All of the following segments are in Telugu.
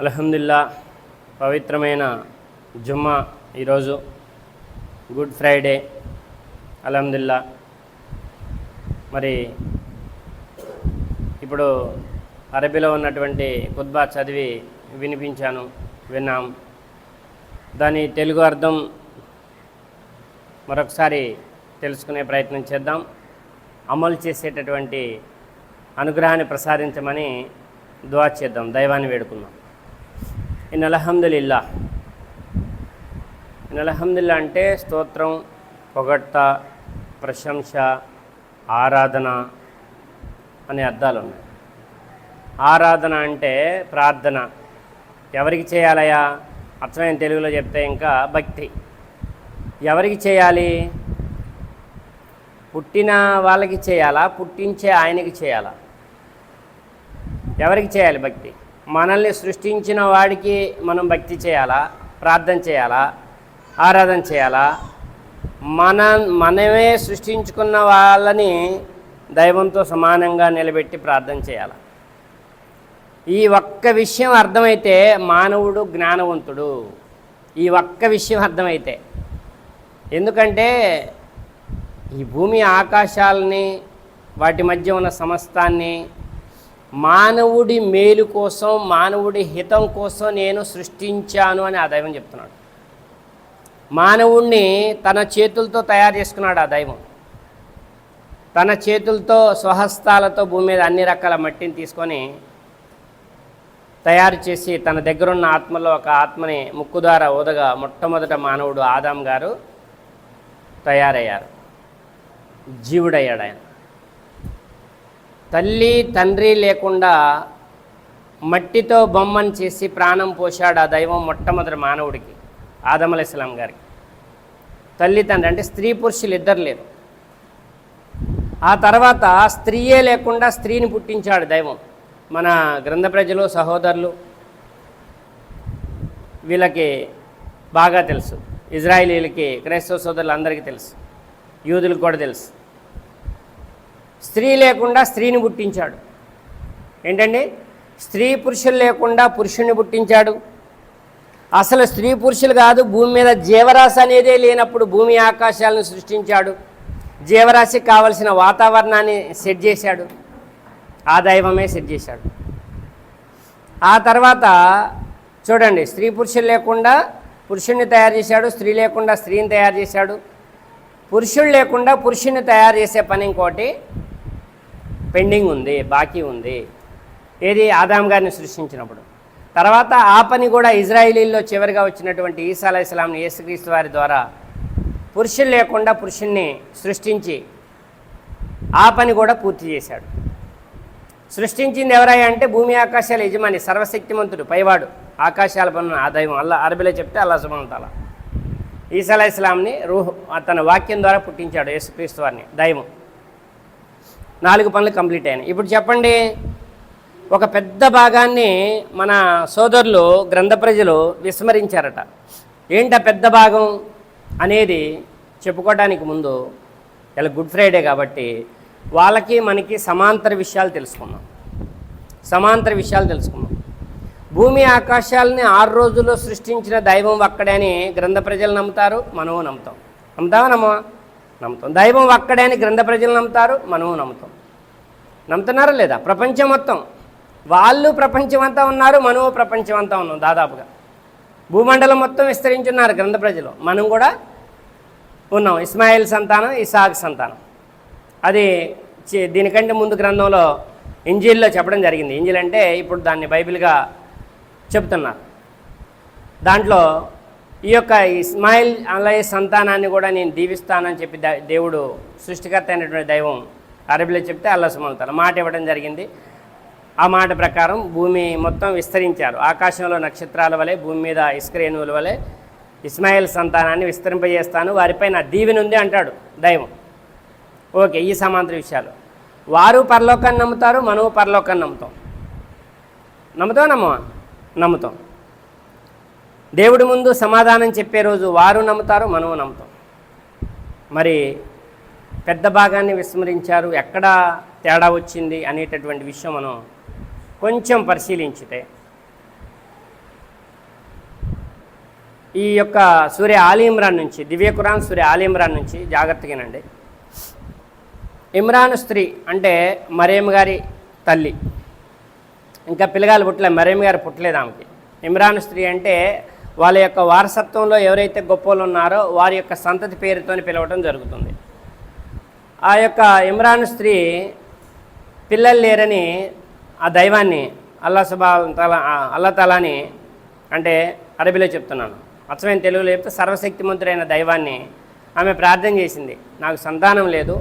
అలహందుల్లా పవిత్రమైన జుమ్మా ఈరోజు. గుడ్ ఫ్రైడే అల్హమ్దుల్లా మరి ఇప్పుడు అరబీలో ఉన్నటువంటి ఖుద్బా చదివి వినిపించాను విన్నాం. దాని తెలుగు అర్థం మరొకసారి తెలుసుకునే ప్రయత్నం చేద్దాం. అమలు చేసేటటువంటి అనుగ్రహాన్ని ప్రసాదించమని దువా చేద్దాం దైవాన్ని వేడుకుందాం. ఇన్ అల్హమ్దులిల్లా ఇన్ అల్హమ్దుల్లా అంటే స్తోత్రం పొగట్ట ప్రశంస ఆరాధన అనే అర్థాలు ఉన్నాయి ఆరాధన అంటే ప్రార్థన. ఎవరికి చేయాలయా అర్థమైన తెలుగులో చెప్తే ఇంకా భక్తి. ఎవరికి చేయాలి? పుట్టిన వాళ్ళకి చేయాలా? పుట్టించే ఆయనకి చేయాలా? ఎవరికి చేయాలి భక్తి? మనల్ని సృష్టించిన వాడికి మనం భక్తి చేయాలా? ప్రార్థన చేయాలా? ఆరాధన చేయాలా? మన మనమే సృష్టించుకున్న వాళ్ళని దైవంతో సమానంగా నిలబెట్టి ప్రార్థన చేయాలి? ఈ ఒక్క విషయం అర్థమైతే మానవుడు జ్ఞానవంతుడు. ఈ ఒక్క విషయం అర్థమైతే. ఎందుకంటే ఈ భూమి ఆకాశాలని వాటి మధ్య ఉన్న సమస్తాన్ని మానవుడి మేలు కోసం మానవుడి హితం కోసం నేను సృష్టించాను అని ఆ దైవం చెప్తున్నాడు. మానవుణ్ణి తన చేతులతో తయారు చేసుకున్నాడు ఆ దైవం. తన చేతులతో స్వహస్తాలతో భూమి మీద అన్ని రకాల మట్టిని తీసుకొని తయారు చేసి తన దగ్గరున్న ఆత్మలో ఒక ఆత్మని ముక్కు ద్వారా ఊదగా మొట్టమొదట మానవుడు ఆదాం గారు తయారయ్యారు. జీవుడయ్యాడు ఆయన. తల్లి తండ్రి లేకుండా మట్టితో బొమ్మను చేసి ప్రాణం పోశాడు ఆ దైవం మొట్టమొదటి మానవుడికి ఆదమల ఇస్లాం గారికి. తల్లి తండ్రి అంటే స్త్రీ పురుషులు ఇద్దరు లేరు. ఆ తర్వాత స్త్రీయే లేకుండా స్త్రీని పుట్టించాడు దైవం. మన గ్రంథ ప్రజలు సహోదరులు వీళ్ళకి బాగా తెలుసు. ఇజ్రాయిలీలకి క్రైస్తవ సోదరులు అందరికీ తెలుసు. యూదులకు కూడా తెలుసు. స్త్రీ లేకుండా స్త్రీని పుట్టించాడు. ఏంటండి? స్త్రీ పురుషులు లేకుండా పురుషుణ్ణి పుట్టించాడు. అసలు స్త్రీ పురుషులు కాదు భూమి మీద జీవరాశి అనేదే లేనప్పుడు భూమి ఆకాశాలను సృష్టించాడు. జీవరాశికి కావలసిన వాతావరణాన్ని సెట్ చేశాడు. ఆ దైవమే సెట్ చేశాడు. ఆ తర్వాత చూడండి స్త్రీ పురుషులు లేకుండా పురుషుణ్ణి తయారు చేశాడు స్త్రీ లేకుండా స్త్రీని తయారు చేశాడు. పురుషుడు లేకుండా పురుషుని తయారు చేసే పని ఇంకోటి. పెండింగ్ ఉంది బాకీ ఉంది. ఏది ఆదాం గారిని సృష్టించినప్పుడు. తర్వాత ఆ పని కూడా ఇజ్రాయిలీల్లో చివరిగా వచ్చినటువంటి ఈసా అలై ఇస్లాంని యేసుక్రీస్తు వారి ద్వారా పురుషులు లేకుండా పురుషుణ్ణి సృష్టించి ఆ పని కూడా పూర్తి చేశాడు. సృష్టించింది ఎవరయ్యా అంటే భూమి ఆకాశాల యజమాని సర్వశక్తిమంతుడు పైవాడు. ఆకాశాల పనులు ఆ దైవం అల్లా అరబిలో చెప్తే అల్లా సుమంతాల ఈసా ఇస్లాంని రూహ్ తన వాక్యం ద్వారా పుట్టించాడు యేసుక్రీస్తు వారిని. దైవం. నాలుగు పనులు కంప్లీట్ అయినాయి. ఇప్పుడు చెప్పండి ఒక పెద్ద భాగాన్ని మన సోదరులు గ్రంథ ప్రజలు విస్మరించారట. ఏంటి పెద్ద భాగం అనేది చెప్పుకోవడానికి ముందు ఇలా గుడ్ ఫ్రైడే కాబట్టి వాళ్ళకి మనకి సమాంతర విషయాలు తెలుసుకున్నాం సమాంతర విషయాలు తెలుసుకున్నాం భూమి ఆకాశాలని ఆరు రోజుల్లో సృష్టించిన దైవం ఒక్కడే అని గ్రంథ ప్రజలు నమ్ముతారు మనము నమ్ముతాం. నమ్ముతావా నమ్మవా? నమ్ముతాం. దైవం ఒక్కడే అని గ్రంథ ప్రజలు నమ్ముతారు మనము నమ్ముతాం. నమ్ముతున్నారా లేదా? ప్రపంచం మొత్తం. వాళ్ళు ప్రపంచం అంతా ఉన్నారు మనము ప్రపంచం అంతా ఉన్నాం దాదాపుగా. భూమండలం మొత్తం విస్తరించున్నారు గ్రంథ ప్రజలు. మనం కూడా ఉన్నాం. ఇస్మాయిల్ సంతానం ఇసాక్ సంతానం. అది దీనికంటే ముందు గ్రంథంలో ఇంజిల్లో చెప్పడం జరిగింది. ఇంజిల్ అంటే ఇప్పుడు దాన్ని బైబిల్గా చెప్తున్నారు దాంట్లో ఈ యొక్క ఇస్మాయిల్ అలయ సంతానాన్ని కూడా నేను దీవిస్తానని చెప్పి దేవుడు సృష్టికర్త అయినటువంటి దైవం అరబిలో చెప్తే అల్లా సుమంతాను మాట ఇవ్వడం జరిగింది. ఆ మాట ప్రకారం భూమి మొత్తం విస్తరించారు. ఆకాశంలో నక్షత్రాల వలె భూమి మీద ఇస్క్రేణువుల వలె ఇస్మాయిల్ సంతానాన్ని విస్తరింపజేస్తాను. వారిపై నా దీవెన ఉంది అంటాడు దైవం. ఓకే ఈ సమాంతర విషయాలు. వారు పరలోకాన్ని నమ్ముతారు మనము పరలోకాన్ని నమ్ముతాం. నమ్ముతాం నమ్మవా? నమ్ముతాం. దేవుడి ముందు సమాధానం చెప్పే రోజు వారు నమ్ముతారు మనము నమ్ముతాం. మరి పెద్ద భాగాన్ని విస్మరించారు ఎక్కడ తేడా వచ్చింది అనేటటువంటి విషయం మనం కొంచెం పరిశీలించితే ఈ యొక్క సూర్య ఆలీమ్రాన్ నుంచి దివ్య కురాన్ సూర్య ఆలీమ్రాన్ నుంచి జాగ్రత్తగానండి. ఇమ్రాన్ స్త్రీ అంటే మరేం గారి తల్లి? ఇంకా పిల్లగాలు పుట్టలే మరేం గారు పుట్టలేదు ఆమెకి. ఇమ్రాన్ స్త్రీ అంటే వాళ్ళ యొక్క వారసత్వంలో ఎవరైతే గొప్పలు ఉన్నారో వారి యొక్క సంతతి పేరుతో పిలవటం జరుగుతుంది. ఆ యొక్క ఇమ్రాన్ స్త్రీ పిల్లలు లేరని ఆ దైవాన్ని అల్లా సుబా తలా అల్లా తలాని అంటే అరబీలో చెప్తున్నాను. అచ్చమైన తెలుగులో చెప్తే సర్వశక్తిమంతుడైన దైవాన్ని ఆమె ప్రార్థన చేసింది. నాకు సంతానం లేదు.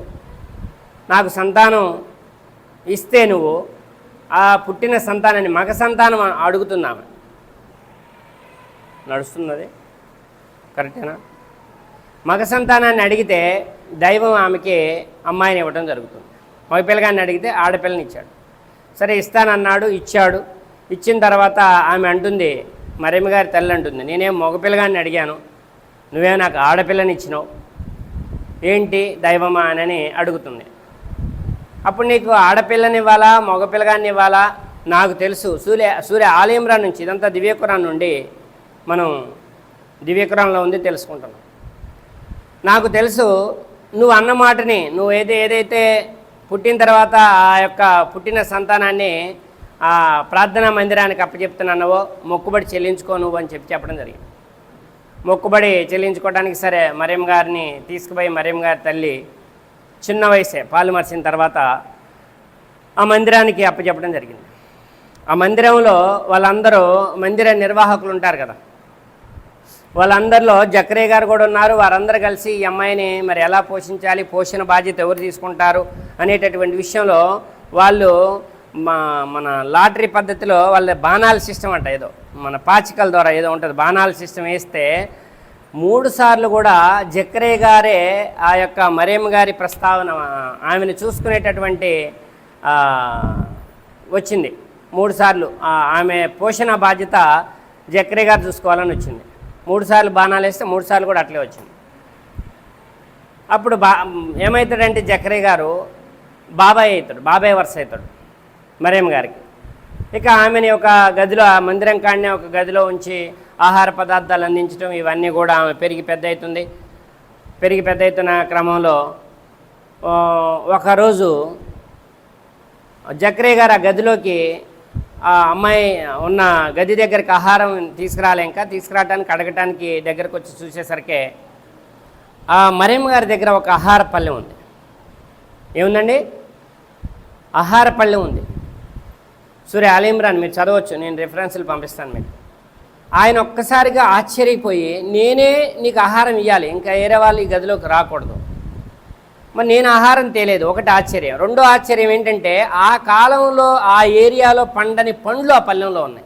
నాకు సంతానం ఇస్తే నువ్వు ఆ పుట్టిన సంతానాన్ని మగ సంతానం అడుగుతున్నాము నడుస్తున్నది. కరెక్టేనా? మగ సంతానాన్ని అడిగితే దైవం ఆమెకి అమ్మాయిని ఇవ్వడం జరుగుతుంది. మగపిల్లగాన్ని అడిగితే ఆడపిల్లని ఇచ్చాడు. సరే ఇస్తానన్నాడు ఇచ్చాడు. ఇచ్చిన తర్వాత ఆమె అంటుంది మరేమి గారి తల్లి అంటుంది. నేనేం మగపిల్లగాన్ని అడిగాను. నువ్వే నాకు ఆడపిల్లని ఇచ్చినావు? ఏంటి దైవమా అని అడుగుతుంది. అప్పుడు నీకు ఆడపిల్లని ఇవ్వాలా మగపిల్లగాన్ని ఇవ్వాలా నాకు తెలుసు. సూర్య సూర్య ఆలయంరా నుంచి ఇదంతా దివ్యకురాన్ నుండి మనం దివ్యకురాన్లో ఉంది తెలుసుకుంటున్నాం. నాకు తెలుసు నువ్వు అన్న మాటని నువ్వు ఏది ఏదైతే పుట్టిన తర్వాత ఆ యొక్క పుట్టిన సంతానాన్ని ఆ ప్రార్థనా మందిరానికి అప్పచెప్తున్నావో మొక్కుబడి చెల్లించుకో నువ్వు అని చెప్పి చెప్పడం జరిగింది. మొక్కుబడి చెల్లించుకోవడానికి సరే మరేం గారిని తీసుకుపోయి మరేం గారి తల్లి చిన్న వయసే పాలు మరిచిన తర్వాత ఆ మందిరానికి అప్పచెప్పడం జరిగింది. ఆ మందిరంలో వాళ్ళందరూ మందిర నిర్వాహకులు ఉంటారు కదా. వాళ్ళందరిలో జక్రే గారు కూడా ఉన్నారు. వారందరూ కలిసి ఈ అమ్మాయిని మరి ఎలా పోషించాలి పోషణ బాధ్యత ఎవరు తీసుకుంటారు అనేటటువంటి విషయంలో వాళ్ళు మా మన లాటరీ పద్ధతిలో వాళ్ళ బాణాల సిస్టమ్ అంట ఏదో మన పాచికల ద్వారా ఏదో ఉంటుంది బాణాల సిస్టమ్ వేస్తే మూడు సార్లు కూడా జక్రే గారే ఆ యొక్క మరేం గారి ప్రస్తావన ఆమెను చూసుకునేటటువంటి వచ్చింది. మూడు సార్లు ఆమె పోషణ బాధ్యత జక్రే గారు చూసుకోవాలని వచ్చింది. మూడు సార్లు బాణాలు వేస్తే మూడు సార్లు కూడా అట్లే వచ్చింది. అప్పుడు బా ఏమవుతాడంటే జక్రే గారు బాబాయ్ అవుతాడు బాబాయ్ వరుస అవుతాడు మరేం గారికి. ఇక ఆమెని ఒక గదిలో ఆ మందిరం కాడనే ఒక గదిలో ఉంచి ఆహార పదార్థాలు అందించడం ఇవన్నీ కూడా ఆమె పెరిగి పెద్ద అవుతుంది. పెరిగి పెద్ద అవుతున్న క్రమంలో ఒకరోజు జక్రే గారు ఆ గదిలోకి ఆ అమ్మాయి ఉన్న గది దగ్గరికి ఆహారం తీసుకురాలే ఇంకా తీసుకురావడానికి అడగటానికి దగ్గరకు వచ్చి చూసేసరికి ఆ మరేం గారి దగ్గర ఒక ఆహార పళ్ళెం ఉంది. ఏముందండి? ఆహార పళ్ళెం ఉంది. సూర్య అలీమ్రాన్ మీరు చదవచ్చు నేను రిఫరెన్స్లు పంపిస్తాను మీకు. ఆయన ఒక్కసారిగా ఆశ్చర్యపోయి నేనే నీకు ఆహారం ఇవ్వాలి ఇంకా వేరే వాళ్ళు ఈ గదిలోకి రాకూడదు. మరి నేను ఆహారం తేలేదు ఒకటి ఆశ్చర్యం. రెండో ఆశ్చర్యం ఏంటంటే ఆ కాలంలో ఆ ఏరియాలో పండని పండ్లు ఆ పళ్ళెంలో ఉన్నాయి.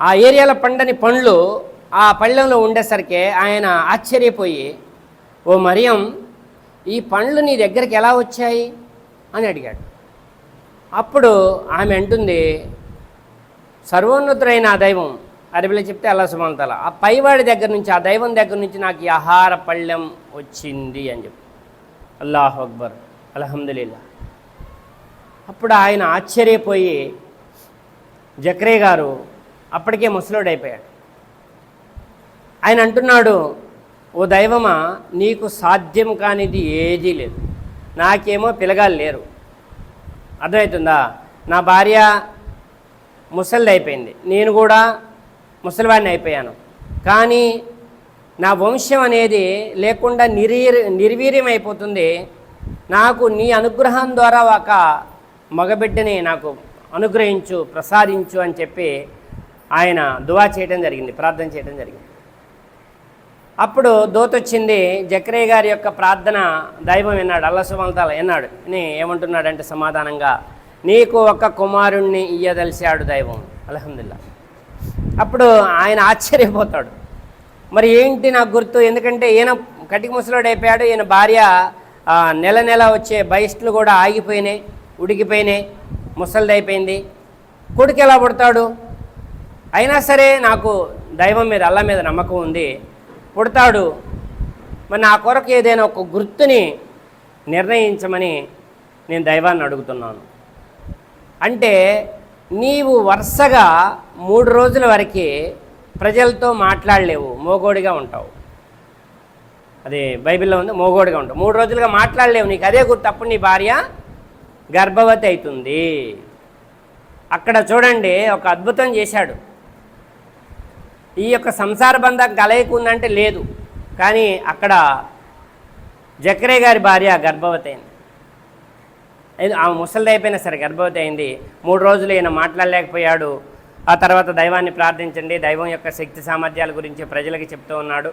ఆ ఏరియాలో పండని పండ్లు ఆ పళ్ళెంలో ఉండేసరికి ఆయన ఆశ్చర్యపోయి ఓ మరియం ఈ పండ్లు నీ దగ్గరికి ఎలా వచ్చాయి? అని అడిగాడు. అప్పుడు ఆమె అంటుంది సర్వోన్నతుడైన ఆ దైవం అరబిలో చెప్తే అల్లా సుమంతల ఆ పైవాడి దగ్గర నుంచి ఆ దైవం దగ్గర నుంచి నాకు ఈ ఆహార పళ్ళెం వచ్చింది అని చెప్పి. అల్లాహ్ అక్బర్ అలహమ్దుల్లా అప్పుడు ఆయన ఆశ్చర్యపోయి జక్రే గారు అప్పటికే ముసలోడైపోయాడు ఆయన అంటున్నాడు ఓ దైవమా నీకు సాధ్యం కానిది ఏదీ లేదు. నాకేమో పిల్లగాలు లేరు. అర్థమవుతుందా నా భార్య ముసలిది అయిపోయింది. నేను కూడా ముసలివాడిని అయిపోయాను. కానీ నా వంశం అనేది లేకుండా నిర్వీర్ నిర్వీర్యం అయిపోతుంది నాకు నీ అనుగ్రహం ద్వారా ఒక మగబిడ్డని నాకు అనుగ్రహించు ప్రసాదించు అని చెప్పి ఆయన దువా చేయడం జరిగింది ప్రార్థన చేయడం జరిగింది. అప్పుడు దోతొచ్చింది జక్రయ్య గారి యొక్క ప్రార్థన దైవం విన్నాడు అల్లసుమలతాల విన్నాడు. అని ఏమంటున్నాడంటే సమాధానంగా నీకు ఒక కుమారుణ్ణి ఇయ్యదలిశాడు దైవం. అలహందుల్లా అప్పుడు ఆయన ఆశ్చర్యపోతాడు. మరి ఏంటి నాకు గుర్తు? ఎందుకంటే ఈయన కటిక ముసలోడు అయిపోయాడు. ఈయన భార్య నెల నెల వచ్చే బయస్టులు కూడా ఆగిపోయినాయి ఉడికిపోయినాయి ముసలిది అయిపోయింది కొడుకు ఎలా పుడతాడు? అయినా సరే నాకు దైవం మీద అల్లా మీద నమ్మకం ఉంది. పుడతాడు. మరి నా కొరకు ఏదైనా ఒక గుర్తుని నిర్ణయించమని నేను దైవాన్ని అడుగుతున్నాను. అంటే నీవు వరుసగా మూడు రోజుల వరకు ప్రజలతో మాట్లాడలేవు మోగోడిగా ఉంటావు. అదే బైబిల్లో ఉంది మోగోడిగా ఉంటావు. మూడు రోజులుగా మాట్లాడలేవు నీకు. అదే గుర్తు అప్పుడు నీ భార్య గర్భవతి అవుతుంది అక్కడ చూడండి ఒక అద్భుతం చేశాడు. ఈ యొక్క సంసార బంధం కలయకుందంటే లేదు. కానీ అక్కడ జక్రే గారి భార్య గర్భవతి అయింది. ఆమె ముసలిది అయిపోయినా సరే గర్భవతి అయింది. మూడు రోజులు ఈయన మాట్లాడలేకపోయాడు. ఆ తర్వాత దైవాన్ని ప్రార్థించండి. దైవం యొక్క శక్తి సామర్థ్యాల గురించి ప్రజలకి చెప్తూ ఉన్నాడు.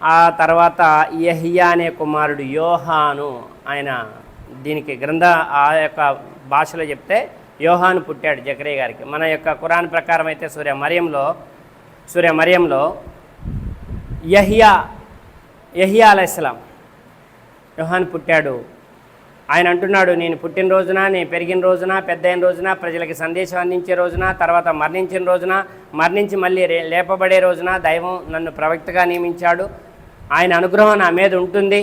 ఆ తర్వాత యహియా అనే కుమారుడు యోహాను ఆయన దీనికి గ్రంథ ఆ యొక్క భాషలో చెప్తే యోహాను పుట్టాడు జకరయ్య గారికి. మన యొక్క ఖురాన్ ప్రకారం అయితే సూర్య మరియంలో సూర్య మరియంలో యహియా యహియా అలైస్లాం యోహాన్ పుట్టాడు. ఆయన అంటున్నాడు నేను పుట్టిన రోజున నేను పెరిగిన రోజున పెద్ద అయిన రోజున ప్రజలకి సందేశం అందించే రోజున తర్వాత మరణించిన రోజున మరణించి మళ్ళీ లేపబడే రోజున దైవం నన్ను ప్రవక్తగా నియమించాడు. ఆయన అనుగ్రహం నా మీద ఉంటుంది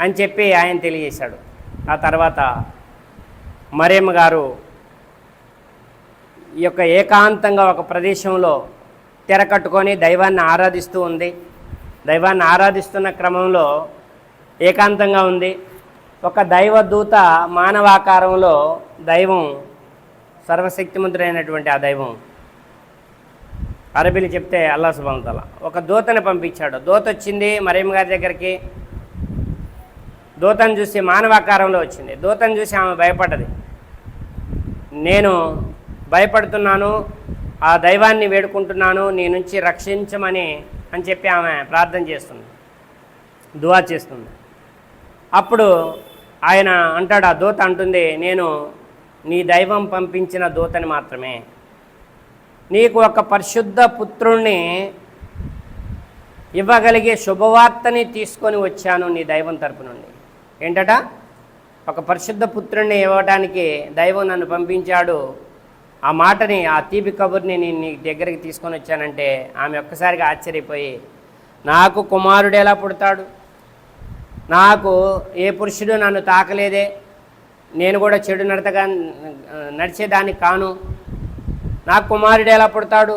అని చెప్పి ఆయన తెలియజేశాడు. ఆ తర్వాత మరేమ్మ గారు ఈ యొక్క ఏకాంతంగా ఒక ప్రదేశంలో తెర కట్టుకొని దైవాన్ని ఆరాధిస్తూ ఉంది. దైవాన్ని ఆరాధిస్తున్న క్రమంలో ఏకాంతంగా ఉంది. ఒక దైవదూత మానవాకారంలో దైవం సర్వశక్తిమంతుడైనటువంటి ఆ దైవం. అరబీలు చెప్తే అల్లా సుబంతల ఒక దూతని పంపించాడు. దూత వచ్చింది మరేం గారి దగ్గరికి. దూతను చూసి మానవాకారంలో వచ్చింది. దూతను చూసి ఆమె భయపడ్డది. నేను భయపడుతున్నాను ఆ దైవాన్ని వేడుకుంటున్నాను నీ నుంచి రక్షించమని అని చెప్పి ఆమె ప్రార్థన చేస్తుంది. దువా చేస్తుంది. అప్పుడు ఆయన అంటాడు ఆ దూత అంటుంది నేను నీ దైవం పంపించిన దూతని మాత్రమే. నీకు ఒక పరిశుద్ధ పుత్రుణ్ణి ఇవ్వగలిగే శుభవార్తని తీసుకొని వచ్చాను నీ దైవం తరపు నుండి. ఏంటట? ఒక పరిశుద్ధ పుత్రుణ్ణి ఇవ్వటానికి దైవం నన్ను పంపించాడు. ఆ మాటని ఆ తీపి కబుర్ని నేను నీ దగ్గరికి తీసుకొని వచ్చానంటే ఆమె ఒక్కసారిగా ఆశ్చర్యపోయి నాకు కుమారుడు ఎలా పుడతాడు? నాకు ఏ పురుషుడు నన్ను తాకలేదే నేను కూడా చెడు నడతగా నడిచేదానికి కాను నాకు కుమారుడు ఎలా పుడతాడు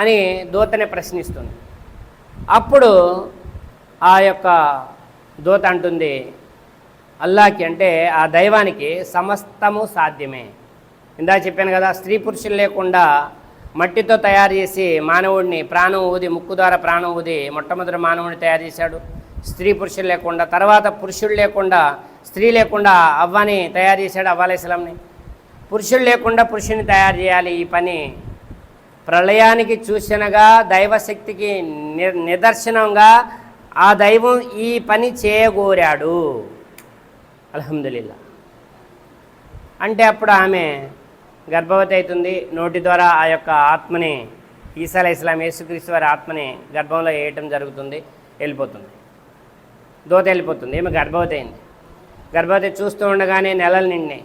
అని దూతనే ప్రశ్నిస్తుంది. అప్పుడు ఆ యొక్క దూత అంటుంది అల్లాకి అంటే ఆ దైవానికి సమస్తము సాధ్యమే. ఇందా చెప్పాను కదా స్త్రీ పురుషులు లేకుండా మట్టితో తయారు చేసి మానవుడిని ప్రాణం ఊది ముక్కు ద్వారా ప్రాణం ఊది మొట్టమొదటి మానవుడిని తయారు చేశాడు. స్త్రీ పురుషులు లేకుండా తర్వాత పురుషుడు లేకుండా స్త్రీ లేకుండా అవ్వని తయారు చేశాడు అవ్వాలేసలంని పురుషుడు లేకుండా పురుషుని తయారు చేయాలి ఈ పని. ప్రళయానికి చూసినగా దైవశక్తికి ని నిదర్శనంగా ఆ దైవం ఈ పని చేయగోరాడు. అల్హమ్దుల్లా అంటే అప్పుడు ఆమె గర్భవతి అవుతుంది. నోటి ద్వారా ఆ యొక్క ఆత్మని ఈసా ఇస్లాం యేసుక్రీస్తు వారి ఆత్మని గర్భంలో వేయటం జరుగుతుంది వెళ్ళిపోతుంది. దోత వెళ్ళిపోతుంది. ఏమి గర్భవతి అయింది. గర్భవతి చూస్తూ ఉండగానే నెలలు నిండి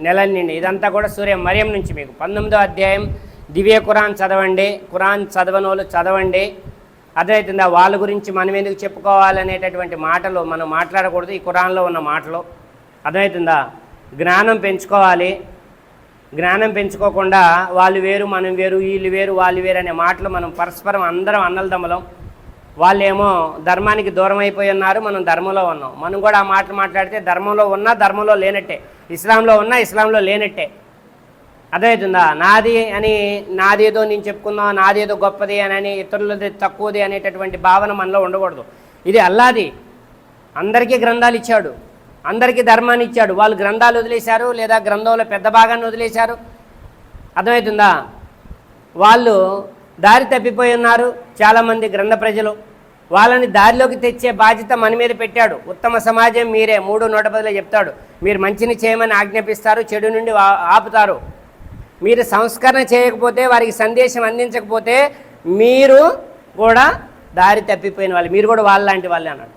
నెలలు నిండి ఇదంతా కూడా సూర్య మరియం నుంచి మీకు. పంతొమ్మిదో అధ్యాయం దివ్య ఖురాన్ చదవండి. ఖురాన్ చదవనోళ్ళు చదవండి. అర్థమవుతుందా? వాళ్ళ గురించి మనం ఎందుకు చెప్పుకోవాలనేటటువంటి మాటలు మనం మాట్లాడకూడదు. ఈ ఖురాన్లో ఉన్న మాటలు. అర్థమవుతుందా? జ్ఞానం పెంచుకోవాలి. జ్ఞానం పెంచుకోకుండా వాళ్ళు వేరు మనం వేరు వీళ్ళు వేరు వాళ్ళు వేరు అనే మాటలు మనం పరస్పరం అందరం అన్నలదమ్మలం వాళ్ళేమో ధర్మానికి దూరం అయిపోయి ఉన్నారు మనం ధర్మంలో ఉన్నాం. మనం కూడా ఆ మాటలు మాట్లాడితే ధర్మంలో ఉన్నా ధర్మంలో లేనట్టే. ఇస్లాంలో ఉన్నా ఇస్లాంలో లేనట్టే. అర్థమవుతుందా? నాది అని నాదేదో నేను చెప్పుకుందాం నాదేదో గొప్పది అని అని ఇతరులది తక్కువది అనేటటువంటి భావన మనలో ఉండకూడదు. ఇది అల్లాది. అందరికీ గ్రంథాలు ఇచ్చాడు. అందరికీ ధర్మాన్ని ఇచ్చాడు. వాళ్ళు గ్రంథాలు వదిలేశారు లేదా గ్రంథంలో పెద్ద భాగాన్ని వదిలేశారు. అర్థమవుతుందా? వాళ్ళు దారి తప్పిపోయి ఉన్నారు చాలామంది గ్రంథ ప్రజలు. వాళ్ళని దారిలోకి తెచ్చే బాధ్యత మన మీద పెట్టాడు. ఉత్తమ సమాజం మీరే. మూడు నూట పదిలో చెప్తాడు. మీరు మంచిని చేయమని ఆజ్ఞాపిస్తారు చెడు నుండి ఆపుతారు. మీరు సంస్కరణ చేయకపోతే వారికి సందేశం అందించకపోతే మీరు కూడా దారి తప్పిపోయిన వాళ్ళు. మీరు కూడా వాళ్ళ లాంటి వాళ్ళే అన్నాడు.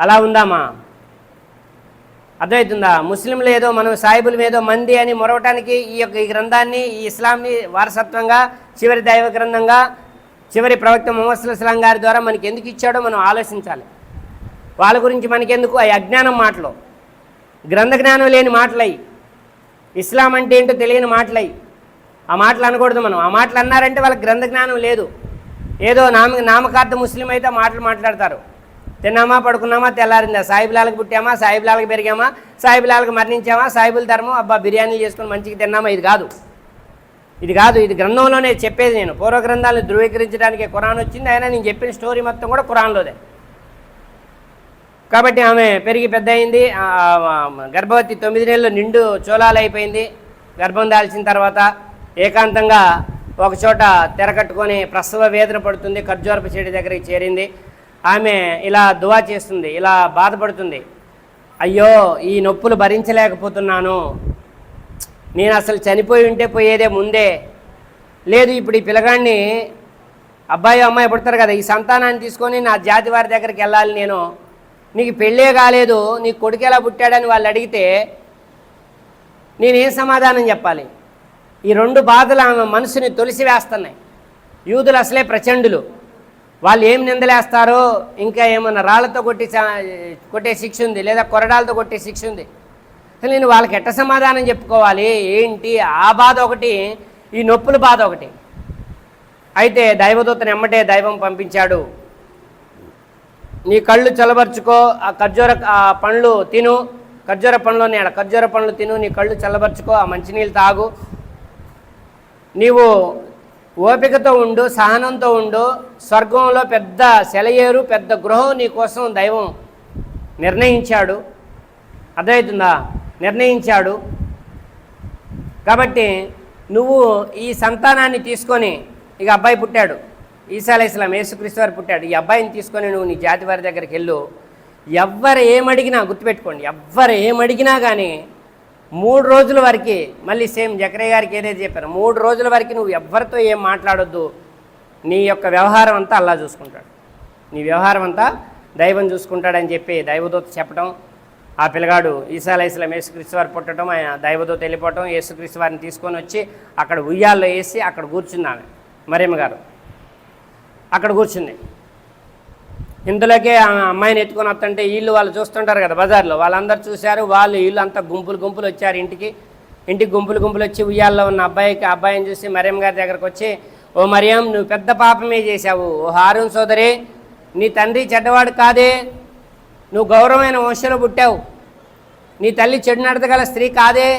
అలా ఉందామా? అర్థమవుతుందా ముస్లింలు ఏదో మనం సాయిబులు ఏదో మంది అని మొరవటానికి ఈ యొక్క ఈ గ్రంథాన్ని ఈ ఇస్లాంని వారసత్వంగా చివరి దైవ గ్రంథంగా చివరి ప్రవక్త ముహమ్మద్ ఇస్లాం గారి ద్వారా మనకి ఎందుకు ఇచ్చాడో మనం ఆలోచించాలి. వాళ్ళ గురించి మనకెందుకు? ఆ అజ్ఞానం మాటలు. గ్రంథ జ్ఞానం లేని మాటలై. ఇస్లాం అంటే ఏంటో తెలియని మాటలై. ఆ మాటలు అనకూడదు మనం. ఆ మాటలు అన్నారంటే వాళ్ళకి గ్రంథ జ్ఞానం లేదు. ఏదో నామ నామకార్థ ముస్లిం అయితే మాటలు మాట్లాడతారు. తిన్నామా పడుకున్నామా తెల్లారిందా? సాయిబులాలకు పుట్టామా సాయిబులాలకు పెరిగామా సాయిబులాలకు మరణించామా సాయిబుల ధర్మం అబ్బా బిర్యానీలు చేసుకొని మంచిగా తిన్నామా? ఇది కాదు. ఇది కాదు ఇది గ్రంథంలోనే చెప్పేది నేను. పూర్వ గ్రంథాలను ధృవీకరించడానికి కురాన్ వచ్చింది. అయినా నేను చెప్పిన స్టోరీ మొత్తం కూడా కురాన్లోదే కాబట్టి ఆమె పెరిగి పెద్ద అయింది గర్భవతి తొమ్మిది నెలలు నిండు చోళాలు అయిపోయింది. గర్భం దాల్చిన తర్వాత ఏకాంతంగా ఒకచోట తెరకట్టుకొని ప్రసవ వేదన పడుతుంది. ఖర్జూరపు చెడి దగ్గరికి చేరింది. ఆమె ఇలా దువా చేస్తుంది ఇలా బాధపడుతుంది. అయ్యో ఈ నొప్పులు భరించలేకపోతున్నాను. నేను అసలు చనిపోయి ఉంటే పోయేదే ముందే. లేదు ఇప్పుడు ఈ పిల్లగాడిని అబ్బాయి అమ్మాయి పుడతారు కదా ఈ సంతానాన్ని తీసుకొని నా జాతి వారి దగ్గరికి వెళ్ళాలి నేను. నీకు పెళ్ళే కాలేదు నీ కొడుకు ఎలా పుట్టాడని వాళ్ళు అడిగితే నేనేం సమాధానం చెప్పాలి? ఈ రెండు బాధలు ఆమె మనసుని తొలిసి వేస్తున్నాయి యూదులు అసలే ప్రచండులు. వాళ్ళు ఏం నిందలేస్తారో ఇంకా ఏమన్నా రాళ్ళతో కొట్టి కొట్టే శిక్ష ఉంది లేదా కొరడాలతో కొట్టే శిక్ష ఉంది. అసలు నేను వాళ్ళకి ఎట్ట సమాధానం చెప్పుకోవాలి? ఏంటి? ఆ బాధ ఒకటి ఈ నొప్పుల బాధ ఒకటి. అయితే దైవదూతను ఎమ్మటే దైవం పంపించాడు. నీ కళ్ళు చల్లబరుచుకో ఆ ఖర్జూర పండ్లు తిను. ఖర్జూర పండ్లు ఆడ. ఖర్జూర పండ్లు తిను నీ కళ్ళు చల్లబరుచుకో ఆ మంచినీళ్ళు తాగు. నీవు ఓపికతో ఉండు సహనంతో ఉండు. స్వర్గంలో పెద్ద సెలయేరు పెద్ద గృహం నీకోసం దైవం నిర్ణయించాడు. అర్థమవుతుందా? నిర్ణయించాడు. కాబట్టి నువ్వు ఈ సంతానాన్ని తీసుకొని ఇక అబ్బాయి పుట్టాడు. ఈసా అలైస్లాం యేసుక్రీస్తు వారు పుట్టాడు. ఈ అబ్బాయిని తీసుకొని నువ్వు నీ జాతి వారి దగ్గరికి వెళ్ళు. ఎవ్వరు ఏమడిగినా గుర్తుపెట్టుకోండి. ఎవ్వరు ఏమడిగినా కానీ మూడు రోజుల వరకు మళ్ళీ సేమ్ జకరే గారికి ఏదైతే చెప్పారు మూడు రోజుల వరకు నువ్వు ఎవ్వరితో ఏం మాట్లాడొద్దు. నీ యొక్క వ్యవహారం అంతా అల్లా చూసుకుంటాడు. నీ వ్యవహారం అంతా దైవం చూసుకుంటాడని చెప్పి దైవదూత చెప్పడం ఆ పిల్లగాడు ఈసా యేసుక్రీస్తు వారు పుట్టడం ఆయన దైవదూత వెళ్ళిపోవటం యేసుక్రీస్తు వారిని తీసుకొని వచ్చి అక్కడ ఉయ్యాల్లో వేసి అక్కడ కూర్చుంది ఆమె. గారు అక్కడ కూర్చుంది. ఇందులోకే ఆ అమ్మాయిని ఎత్తుకొని వస్తుంటే వీళ్ళు వాళ్ళు చూస్తుంటారు కదా బజార్లో. వాళ్ళందరూ చూశారు వాళ్ళు వీళ్ళు అంతా గుంపులు గుంపులు వచ్చారు ఇంటికి. ఇంటికి గుంపులు గుంపులు వచ్చి ఉయ్యాల్లో ఉన్న అబ్బాయికి ఆ అబ్బాయిని చూసి మరియం గారి దగ్గరకు వచ్చి ఓ మరియం నువ్వు పెద్ద పాపమే చేశావు. ఓ హారూన్ సోదరి నీ తండ్రి చెడ్డవాడు కాదే. నువ్వు గౌరవమైన వంశంలో పుట్టావు. నీ తల్లి చెడు నడతగల స్త్రీ కాదే.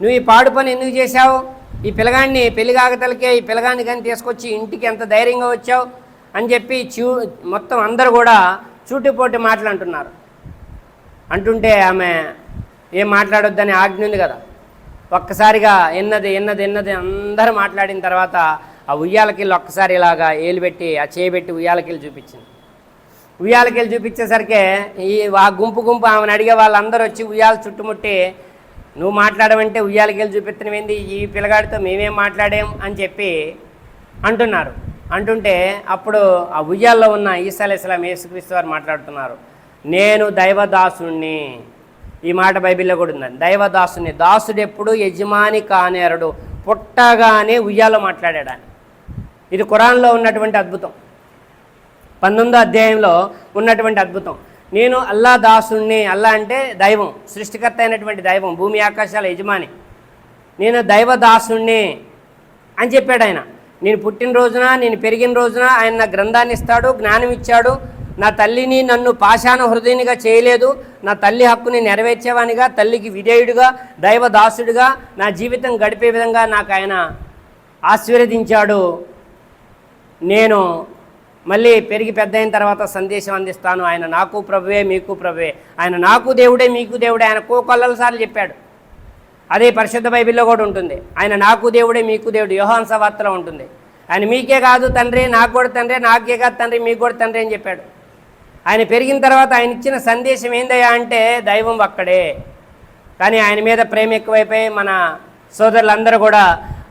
నువ్వు ఈ పాడు పని ఎందుకు చేశావు? ఈ పిల్లగాడిని పెళ్ళి కాకతలకే ఈ పిల్లగాడిని కానీ తీసుకొచ్చి ఇంటికి ఎంత ధైర్యంగా వచ్చావు? అని చెప్పి చూ మొత్తం అందరూ కూడా చూటిపోటి మాటలు అంటున్నారు. అంటుంటే ఆమె ఏం మాట్లాడొద్దని ఆజ్ఞ ఉంది కదా. ఒక్కసారిగా ఎన్నది ఎన్నది ఎన్నది అందరూ మాట్లాడిన తర్వాత ఆ ఉయ్యాలకిల్లు ఒక్కసారి ఇలాగా ఏలుబెట్టి ఆ చేయబెట్టి ఉయ్యాలకిల్లు చూపించింది. ఉయ్యాలకెళ్ళి చూపించేసరికి ఈ ఆ గుంపు గుంపు ఆమెను అడిగే వాళ్ళందరూ వచ్చి ఉయ్యాల చుట్టుముట్టి నువ్వు మాట్లాడమంటే ఉయ్యాలకెళ్ళి చూపిస్తున్నవేంది ఈ పిల్లగాడితో మేమేం మాట్లాడాం? అని చెప్పి అంటున్నారు. అంటుంటే అప్పుడు ఆ ఉయ్యాల్లో ఉన్న ఈసాలేసలాం యేసుక్రీస్తు వారు మాట్లాడుతున్నారు నేను దైవదాసుణ్ణి. ఈ మాట బైబిల్లో కూడా ఉందండి దైవదాసుని దాసుడు ఎప్పుడు యజమాని కానేరడు పుట్టగానే ఉయ్యాలో మాట్లాడాడు? ఇది ఖురాన్లో ఉన్నటువంటి అద్భుతం. పంతొమ్మిదో అధ్యాయంలో ఉన్నటువంటి అద్భుతం. నేను అల్లా దాసుణ్ణి. అల్లా అంటే దైవం సృష్టికర్త అయినటువంటి దైవం భూమి ఆకాశాల యజమాని. నేను దైవదాసుణ్ణి అని చెప్పాడు ఆయన. నేను పుట్టిన రోజున నేను పెరిగిన రోజున ఆయన నా గ్రంథాన్ని ఇస్తాడు జ్ఞానం ఇచ్చాడు. నా తల్లిని నన్ను పాషాణ హృదయునిగా చేయలేదు. నా తల్లి హక్కుని నెరవేర్చేవానిగా తల్లికి విధేయుడిగా దైవదాసుడిగా నా జీవితం గడిపే విధంగా నాకు ఆయన ఆశీర్వదించాడు. నేను మళ్ళీ పెరిగి పెద్ద అయిన తర్వాత సందేశం అందిస్తాను. ఆయన నాకు ప్రభువే మీకు ప్రభువే. ఆయన నాకు దేవుడే మీకు దేవుడే. ఆయన కోకొల్లల సార్లు చెప్పాడు. అదే పరిశుద్ధ బైబిల్లో కూడా ఉంటుంది. ఆయన నాకు దేవుడే మీకు దేవుడు. యోహాన్ సవార్తలో ఉంటుంది. ఆయన మీకే కాదు తండ్రి నాకు కూడా తండ్రి నాకే కాదు తండ్రి మీకు కూడా తండ్రి అని చెప్పాడు. ఆయన పెరిగిన తర్వాత ఆయన ఇచ్చిన సందేశం ఏందయ్యా అంటే దైవం ఒక్కడే. కానీ ఆయన మీద ప్రేమ ఎక్కువైపోయి మన సోదరులందరూ కూడా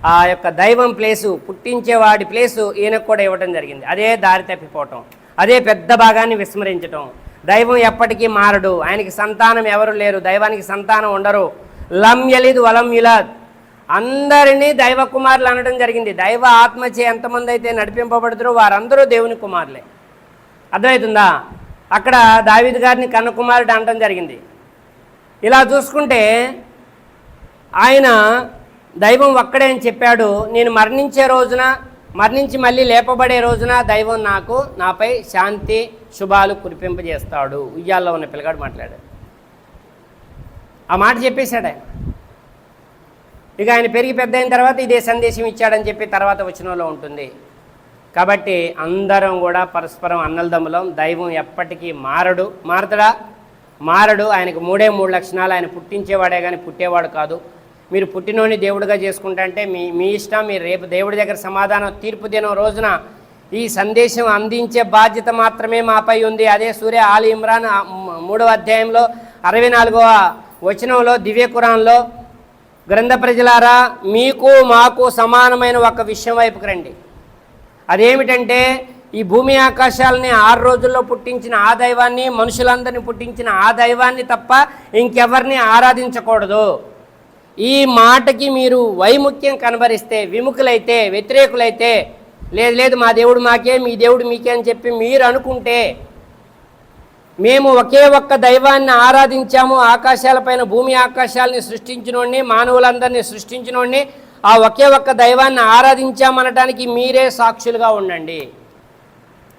ఆ యొక్క దైవం ప్లేసు పుట్టించేవాడి ప్లేసు ఈయనకు కూడా ఇవ్వడం జరిగింది. అదే దారి తప్పిపోవటం. అదే పెద్ద భాగాన్ని విస్మరించటం. దైవం ఎప్పటికీ మారడు. ఆయనకి సంతానం ఎవరు లేరు. దైవానికి సంతానం ఉండరు. లం యలిద్ వలం యులాద్. అందరినీ దైవ కుమారులు అనడం జరిగింది. దైవ ఆత్మచే ఎంతమంది అయితే నడిపింపబడుతారో వారందరూ దేవుని కుమారులే. అర్థమవుతుందా? అక్కడ దావిద్ గారిని కన్న కుమారుడు అనడం జరిగింది. ఇలా చూసుకుంటే ఆయన దైవం ఒక్కడే అని చెప్పాడు. నేను మరణించే రోజున మరణించి మళ్ళీ లేపబడే రోజున దైవం నాకు నాపై శాంతి శుభాలు కురిపింపజేస్తాడు. ఉయ్యాల్లో ఉన్న పిల్లగాడు మాట్లాడాడు. ఆ మాట చెప్పేశాడు ఆయన. ఇక ఆయన పెరిగి పెద్ద అయిన తర్వాత ఇదే సందేశం ఇచ్చాడని చెప్పి తర్వాత వచనంలో ఉంటుంది. కాబట్టి అందరం కూడా పరస్పరం అన్నలదమ్ములం దైవం ఎప్పటికీ మారడు. మారతడా? మారడు. ఆయనకు మూడే మూడు లక్షణాలు. ఆయన పుట్టించేవాడే కానీ పుట్టేవాడు కాదు. మీరు పుట్టినోని దేవుడిగా చేసుకుంటా అంటే మీ మీ ఇష్టం మీరు రేపు దేవుడి దగ్గర సమాధానం తీర్పు దినం రోజున ఈ సందేశం అందించే బాధ్యత మాత్రమే మాపై ఉంది. అదే సూర్య ఆలి ఇమ్రాన్ మూడవ అధ్యాయంలో అరవై నాలుగవ వచనంలో దివ్య కురాన్లో గ్రంథ ప్రజలారా మీకు మాకు సమానమైన ఒక విషయం వైపుకి రండి. అదేమిటంటే ఈ భూమి ఆకాశాలని ఆరు రోజుల్లో పుట్టించిన ఆ దైవాన్ని మనుషులందరినీ పుట్టించిన ఆ దైవాన్ని తప్ప ఇంకెవరిని ఆరాధించకూడదు. ఈ మాటకి మీరు వైముఖ్యం కనబరిస్తే విముఖులైతే వ్యతిరేకులైతే లేదు లేదు మా దేవుడు మాకే మీ దేవుడు మీకే అని చెప్పి మీరు అనుకుంటే మేము ఒకే ఒక్క దైవాన్ని ఆరాధించాము. ఆకాశాలపైన భూమి ఆకాశాలని సృష్టించినోడిని మానవులందరినీ సృష్టించినోడిని ఆ ఒకే ఒక్క దైవాన్ని ఆరాధించామనటానికి మీరే సాక్షులుగా ఉండండి.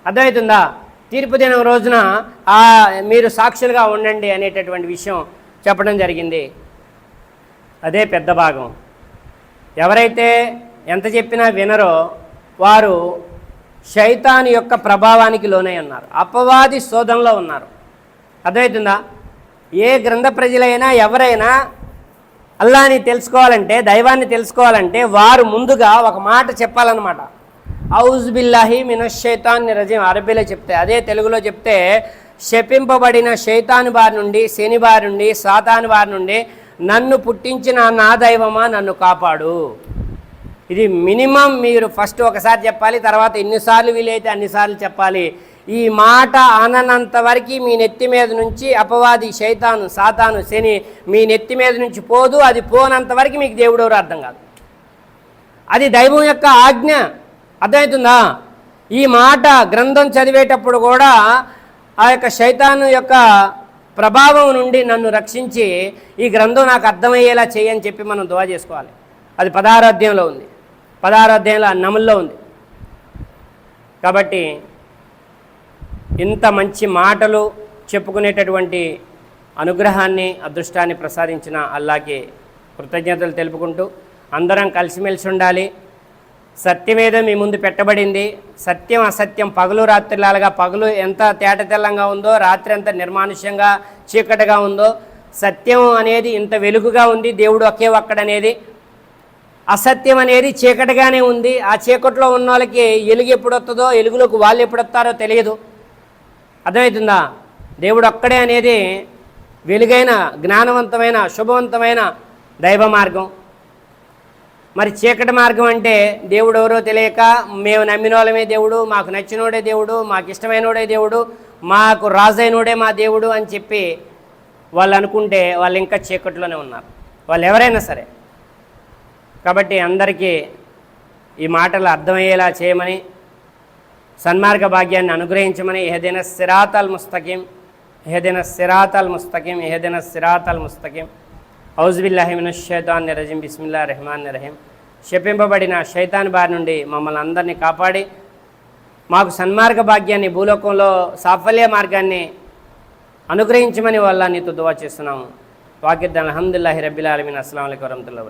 అర్థమవుతుందా? తీర్పు దినం రోజున ఆ మీరు సాక్షులుగా ఉండండి అనేటటువంటి విషయం చెప్పడం జరిగింది. అదే పెద్ద భాగం. ఎవరైతే ఎంత చెప్పినా వినరో వారు శైతాన్ యొక్క ప్రభావానికి లోనై ఉన్నారు. అపవాది శోధనలో ఉన్నారు. అర్థమవుతుందా? ఏ గ్రంథ ప్రజలైనా ఎవరైనా అల్లాని తెలుసుకోవాలంటే దైవాన్ని తెలుసుకోవాలంటే వారు ముందుగా ఒక మాట చెప్పాలన్నమాట. ఔజ్ బిల్లాహి మినషైతాన్ రజీం అరబీలో చెప్తే అదే తెలుగులో చెప్తే శపింపబడిన శైతాను బారి నుండి శని బారి నుండి సాతాను బారి నుండి నన్ను పుట్టించిన నా దైవమా నన్ను కాపాడు. ఇది మినిమం మీరు ఫస్ట్ ఒకసారి చెప్పాలి తర్వాత ఎన్నిసార్లు వీలైతే అన్నిసార్లు చెప్పాలి. ఈ మాట అననంత వరకు మీ నెత్తి మీద నుంచి అపవాది శైతాను సాతాను శని మీ నెత్తి మీద నుంచి పోదు అది పోనంత వరకు మీకు దేవుడు ఎవరు అర్థం కాదు. అది దైవం యొక్క ఆజ్ఞ. అర్థమవుతుందా? ఈ మాట గ్రంథం చదివేటప్పుడు కూడా ఆ యొక్క శైతాను యొక్క ప్రభావం నుండి నన్ను రక్షించి ఈ గ్రంథం నాకు అర్థమయ్యేలా చేయని చెప్పి మనం దువా చేసుకోవాలి. అది పదహారో ఉంది. పదహారో అధ్యాయంలో ఆ నముల్లో ఉంది. కాబట్టి ఇంత మంచి మాటలు చెప్పుకునేటటువంటి అనుగ్రహాన్ని అదృష్టాన్ని ప్రసాదించిన అల్లాకి కృతజ్ఞతలు తెలుపుకుంటూ అందరం కలిసిమెలిసి ఉండాలి. సత్యమేదో మీ ముందు పెట్టబడింది. సత్యం అసత్యం పగలు రాత్రిలాగా పగలు ఎంత తేట తెల్లంగా ఉందో రాత్రి ఎంత నిర్మానుష్యంగా చీకటిగా ఉందో సత్యం అనేది ఇంత వెలుగుగా ఉంది. దేవుడు ఒకే ఒక్కడనేది. అసత్యం అనేది చీకటిగానే ఉంది. ఆ చీకట్లో ఉన్న వాళ్ళకి ఎలుగు ఎప్పుడు వస్తుందో ఎలుగులోకి వాళ్ళు ఎప్పుడు వస్తారో తెలియదు. అర్థమవుతుందా? దేవుడు ఒక్కడే అనేది వెలుగైన జ్ఞానవంతమైన శుభవంతమైన దైవ మార్గం. మరి చీకటి మార్గం అంటే దేవుడు ఎవరో తెలియక మేము నమ్మిన వాళ్ళమే దేవుడు మాకు నచ్చినోడే దేవుడు మాకు ఇష్టమైనోడే దేవుడు మాకు రాజైనోడే మా దేవుడు అని చెప్పి వాళ్ళు అనుకుంటే వాళ్ళు ఇంకా చీకట్లోనే ఉన్నారు. వాళ్ళు ఎవరైనా సరే కాబట్టి అందరికీ ఈ మాటలు అర్థమయ్యేలా చేయమని సన్మార్గ భాగ్యాన్ని అనుగ్రహించమని ఏదైనా సిరాతల్ ముస్తకీం ఏదైనా సిరాతల్ ముస్తకీం ఏదైనా సిరాతల్ ముస్తకీం. ఔజుబిల్లాహిమిన షైతాన్ రజీం బిస్మిల్లా రెహమాన్ రహీం. శపింపబడిన శైతాన్ బారి నుండి మమ్మల్ని అందరినీ కాపాడి మాకు సన్మార్గ భాగ్యాన్ని భూలోకంలో సాఫల్య మార్గాన్ని అనుగ్రహించమని వల్ల నీతో దువా చేస్తున్నాము. వాకిద్దాన్ అల్హమ్దుల్లాహి రబ్బిల్ అలమిన్ అస్సలం వరహతుల్లా వరహమతుల్లాహి